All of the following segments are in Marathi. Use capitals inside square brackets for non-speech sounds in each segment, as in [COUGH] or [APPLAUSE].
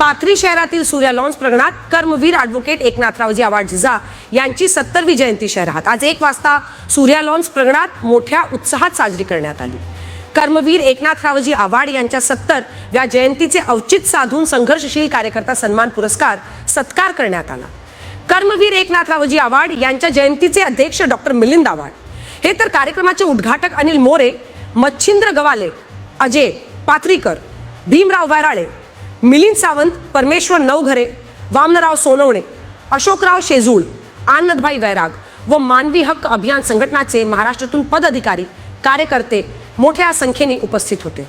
पाथरी शहरातील सूर्या लॉन्स प्रगणात कर्मवीर ॲडव्होकेट एकनाथरावजी आवाड जिजा यांची सत्तरवी जयंती शहरात. आज एक वाजता सूर्या लॉन्स प्रगणात मोठ्या उत्साहात साजरी करण्यात आली. कर्मवीर एकनाथरावजी आव्हाड यांच्या सत्तर या जयंतीचे औचित साधून संघर्षशील कार्यकर्ता सन्मान पुरस्कार सत्कार करण्यात आला. कर्मवीर एकनाथरावजी आव्हाड यांच्या जयंतीचे अध्यक्ष डॉक्टर मिलिंद आव्हाड. हे तर कार्यक्रमाचे उद्घाटक अनिल मोरे मच्छिंद्र गवाले अजय पात्रीकर भीमराव वैराळे मिलिंद सावंत परमेश्वर नवघरे वामनराव सोनवणे अशोकराव शेजूळ आनंदभाई वैराग व मानवी हक्क अभियान संघटनाचे महाराष्ट्रातून पदाधिकारी कार्यकर्ते मोठ्या संख्येने उपस्थित होते.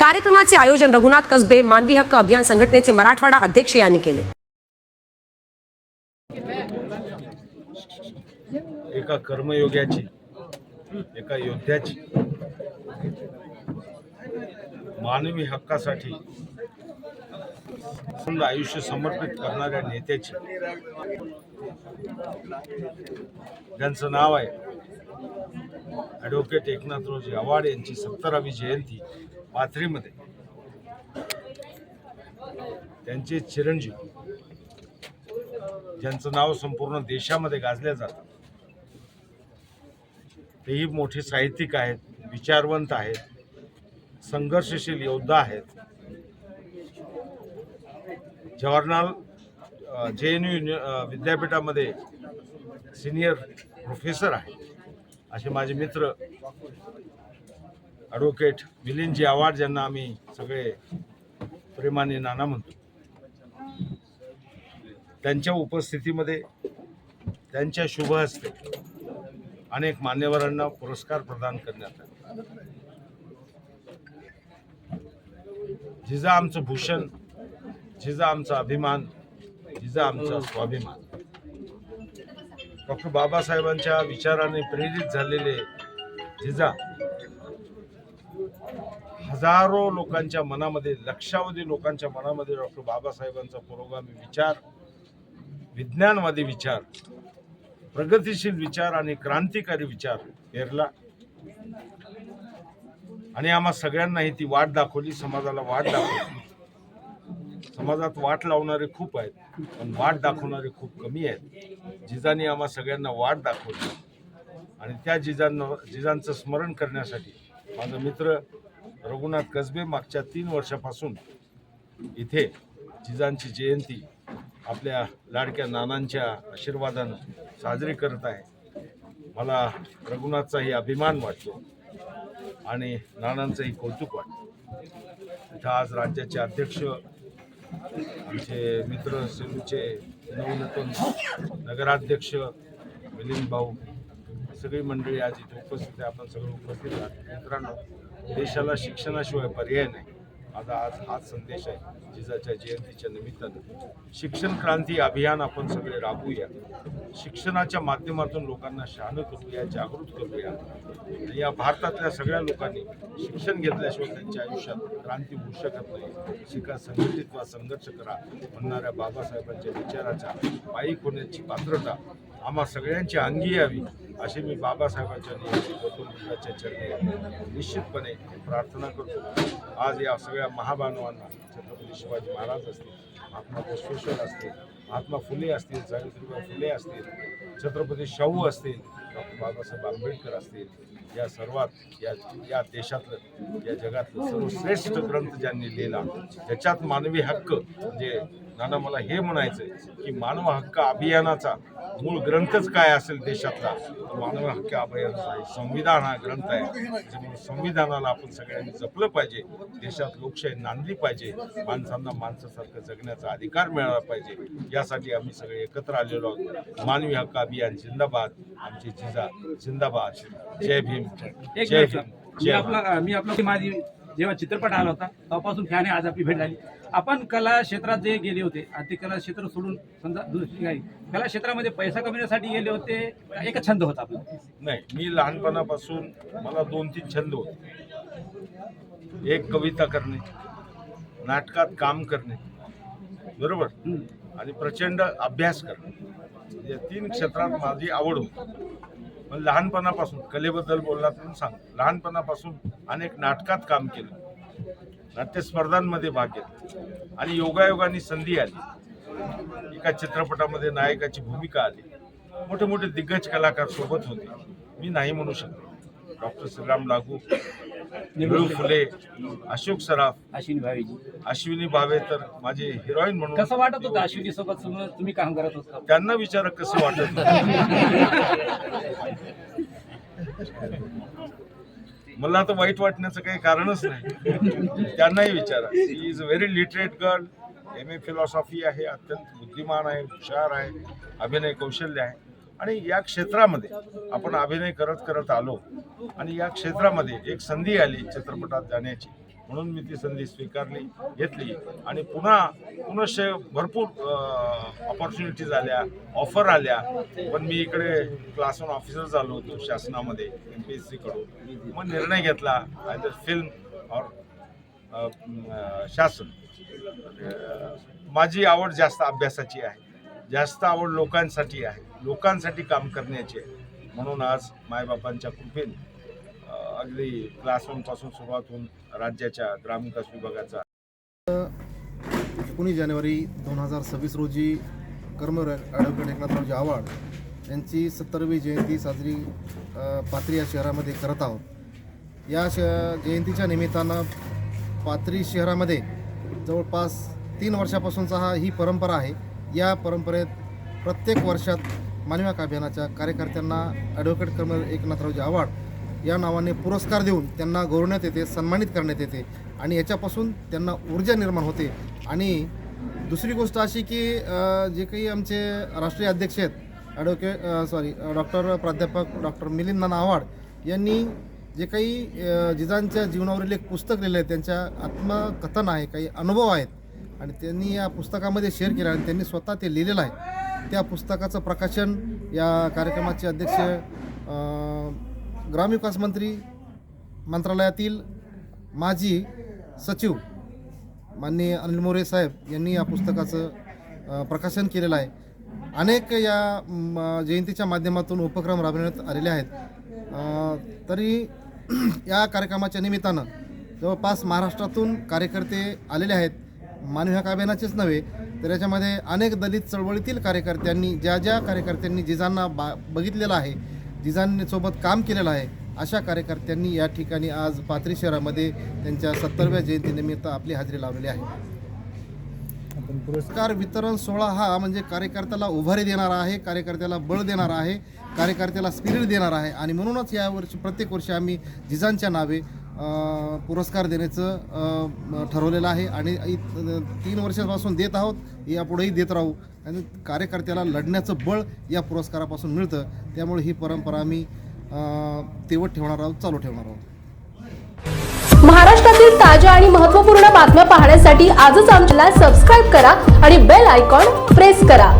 कार्यक्रमाचे आयोजन रघुनाथ कसबे मानवी हक्क अभियान संघटनेचे मराठवाडा अध्यक्ष यांनी केले. एका कर्मयोग्याची एका योद्ध्याची मानवी हक्कासाठी संपूर्ण आयुष्य समर्पित करणाऱ्या नेत्याची. ज्यांचं नाव आहे ॲडव्होकेट एकनाथरावजी आव्हाड यांची सत्तरावी जयंती पाथरीमध्ये. त्यांचे चिरंजीव ज्यांचं नाव संपूर्ण देशामध्ये गाजल्या जातं. तेही मोठे साहित्यिक आहेत विचारवंत आहेत संघर्षशील योद्धा आहेत. जवाहरलाल जे एन यू विद्यापीठामध्ये सिनियर प्रोफेसर आहे असे माझे मित्र ॲडव्होकेट मिलिंदजी आव्हाड ज्यांना आम्ही सगळे प्रेमाने नाना म्हणतो. त्यांच्या उपस्थितीमध्ये त्यांच्या शुभ हस्ते अनेक मान्यवरांना पुरस्कार प्रदान करण्यात आले. जिजा आमचं भूषण जिजा आमचा अभिमान जिजा आमचा स्वाभिमान. डॉक्टर बाबासाहेबांच्या विचाराने प्रेरित झालेले जिजा हजारो लोकांच्या मनामध्ये लक्षावधी लोकांच्या मनामध्ये डॉक्टर बाबासाहेबांचा पुरोगामी विचार विज्ञानवादी विचार प्रगतिशील विचार आणि क्रांतिकारी विचार पेरला. आणि आम्हा सगळ्यांनाही ती वाट दाखवली समाजाला वाट दाखवली. समाजात वाट लावणारे खूप आहेत पण वाट दाखवणारे खूप कमी आहेत. जिजानी आम्हा सगळ्यांना वाट दाखवली. आणि त्या जिजांना जिजांचं स्मरण करण्यासाठी माझा मित्र रघुनाथ कसबे मागच्या तीन वर्षापासून इथे जिजांची जयंती आपल्या लाडक्या नानांच्या आशीर्वादानं साजरी करत आहे. मला रघुनाथचाही अभिमान वाटतो आणि नानांचंही कौतुक वाटतं. इथं आज राज्याचे अध्यक्ष आमचे मित्र सेलूचे नवनतन नगराध्यक्ष मिलिंद भाऊ सगळी मंडळी आज इथे उपस्थित आहे. आपण सगळे उपस्थित आहात. मित्रांनो देशाला शिक्षणाशिवाय पर्याय नाही. आता आज हाच संदेश आहे. जिजाच्या जयंतीच्या निमित्तानं शिक्षण क्रांती अभियान आपण सगळे राबवूया. शिक्षणाच्या माध्यमातून लोकांना शहाणं करूया जागृत करूया. या भारतातल्या सगळ्या लोकांनी शिक्षण घेतल्याशिवाय त्यांच्या आयुष्यात क्रांती होऊ शकत नाही. शिका संघटित वा संघर्ष करा म्हणणाऱ्या बाबासाहेबांच्या विचाराच्या पायी होण्याची पात्रता आम्हा सगळ्यांची अंगी यावी. असे मी बाबासाहेबांच्या नेहमी गौतम बुद्धाच्या चरणी निश्चितपणे प्रार्थना करतो. आज या सगळ्या महाबानवांना छत्रपती शिवाजी महाराज असतील महात्मा बसवेश्वर असतील महात्मा फुले असतील सावित्रीबाई फुले असतील छत्रपती शाहू असतील डॉक्टर बाबासाहेब आंबेडकर असतील या सर्वात या या देशातलं या जगातलं सर्वश्रेष्ठ ग्रंथ ज्यांनी लिहिला त्याच्यात मानवी हक्क म्हणजे नाना मला हे म्हणायचं आहे की मानव हक्क अभियानाचा मूळ ग्रंथच काय असेल देशातला? मानव हक्क अभियानाचा आहे. संविधान हा ग्रंथ आहे. त्याच्यामुळे संविधानाला आपण सगळ्यांनी जपलं पाहिजे. देशात लोकशाही नांदली पाहिजे. माणसांना माणसासारखं जगण्याचा अधिकार मिळाला पाहिजे. यासाठी आम्ही सगळे एकत्र आलेलो आहोत. मानवी हक्क अभियान जिंदाबाद. आमची जिजा जिंदाबाद. जय भीम. जय. भीम. मी जय आपला मी आपला माझी जेव्हा चित्रपट आला होता तेव्हापासून फॅन आज आपली भेट झाली. आपण कला क्षेत्रात जे गेले होते आणि ते कला क्षेत्र सोडून समजा दुसरी काही कला क्षेत्रामध्ये पैसा कमवण्यासाठी गेले होते का एकच छंद होता आपला? नाही मी लहानपणापासून मला दोन तीन छंद होते. एक कविता करणे नाटकात काम करणे बरोबर. आणि प्रचंड अभ्यास करणे. या तीन क्षेत्रात माझी आवड होती. पण लहानपणापासून कलेबद्दल बोलणार म्हणून सांग लहानपणापासून अनेक नाटकात काम केलं. नाट्यस्पर्धांमध्ये भाग घेतला. आणि योगायोगाने संधी आली. एका चित्रपटामध्ये नायकाची भूमिका आली. मोठे मोठे दिग्गज कलाकार सोबत होते. मी नाही म्हणू शकतो डॉक्टर श्रीराम लागू निळू फुले. अशोक सराफ अश्विनी भावीजी अश्विनी भावे तर माझे हिरोईन म्हणून. कसं वाटत होतं अश्विनी सोबत तुम्ही काम करत होता? त्यांना विचारा कसं वाटत मला तर वाईट वाटण्याचं काही कारणच नाही. त्यांनाही विचारा. He is a very literate girl M A philosophy आहे अत्यंत बुद्धिमान आहे हुशार आहे अभिनय कौशल्य आहे. आणि या क्षेत्रामध्ये आपण अभिनय करत करत आलो आणि या क्षेत्रामध्ये एक संधी आली चित्रपटात जाण्याची. म्हणून मी ती संधी स्वीकारली घेतली आणि पुन्हा पुनश्च भरपूर ऑपॉर्च्युनिटीज आल्या ऑफर आल्या. पण मी इकडे क्लास वन ऑफिसर झालो होतो शासनामध्ये एम पी एस सीकडून मग निर्णय घेतला आयदर फिल्म और शासन. माझी आवड जास्त अभ्यासाची आहे. जास्त आवड लोकांसाठी आहे. लोकांसाठी काम करण्याची आहे. म्हणून आज मायबापांच्या कृपेने अगदी क्लास सुरुवात होऊन राज्याच्या ग्रामीण विकास विभागाचा. एकोणीस जानेवारी दोन हजार सव्वीस रोजी कर्मवीर ॲडव्होकेट एकनाथरावजी आव्हाड यांची सत्तरवी जयंती साजरी पात्री पाथरी या शहरामध्ये करत आहोत. या श जयंतीच्या निमित्तानं पाथरी शहरामध्ये जवळपास तीन वर्षापासूनचा हा ही परंपरा आहे. या परंपरेत प्रत्येक वर्षात मानवी अभियानाच्या कार्यकर्त्यांना ॲडव्होकेट कर्मवीर एकनाथरावजी आव्हाड या नावाने पुरस्कार देऊन त्यांना गौरवण्यात येते सन्मानित करण्यात येते आणि याच्यापासून त्यांना ऊर्जा निर्माण होते. आणि दुसरी गोष्ट अशी की जे काही आमचे राष्ट्रीय अध्यक्ष आहेत ॲडव्होकेट सॉरी डॉक्टर प्राध्यापक डॉक्टर मिलिंद नाना आव्हाड यांनी जे काही जिजांच्या जीवनावरील एक पुस्तक लिहिलं आहे त्यांच्या आत्मकथन आहे काही अनुभव आहेत आणि त्यांनी या पुस्तकामध्ये शेअर केलं आणि त्यांनी स्वतः ते लिहिलेलं आहे. त्या पुस्तकाचं प्रकाशन या कार्यक्रमाचे अध्यक्ष ग्रामविकास मंत्री मंत्रालयातील माजी सचिव माननीय अनिल मोरे साहेब यांनी या पुस्तकाचं प्रकाशन केलेलं आहे. अनेक या म, जयंतीच्या माध्यमातून उपक्रम राबविण्यात आलेले आहेत. तरी [CLEARS THROAT] या कार्यक्रमाच्या निमित्तानं जवळपास महाराष्ट्रातून कार्यकर्ते आलेले आहेत. मानवी हक अभियानाचेच नव्हे तर याच्यामध्ये अनेक दलित चळवळीतील कार्यकर्त्यांनी ज्या ज्या कार्यकर्त्यांनी जिजांना बा बघितलेलं आहे जिजांसोबत काम केलेलं आहे अशा कार्यकर्त्यांनी या ठिकाणी आज पाथरी शहरामध्ये त्यांच्या सत्तरव्या जयंतीनिमित्त आपली हजेरी लावलेली आहे. पुरस्कार वितरण सोहळा हा म्हणजे कार्यकर्त्याला उभारी देणारा आहे कार्यकर्त्याला बळ देणारा आहे कार्यकर्त्याला स्पिरिट देणारा आहे. आणि म्हणूनच यावर्षी प्रत्येक वर्षी आम्ही जिजांच्या नावे पुरस्कार देण्याचं ठरवलेलं आहे आणि तीन वर्षापासून देत आहोत यापुढेही देत राहू. आणि कार्यकर्त्याला लढण्याचं बळ या पुरस्कारापासून मिळतं. त्यामुळे ही परंपरा आम्ही तेवट तेवत ठेवणार आहोत चालू ठेवणार आहोत. महाराष्ट्रातील ताज्या आणि महत्त्वपूर्ण बातम्या पाहण्यासाठी आजच आमच्याला सबस्क्राईब करा आणि बेल आयकॉन प्रेस करा.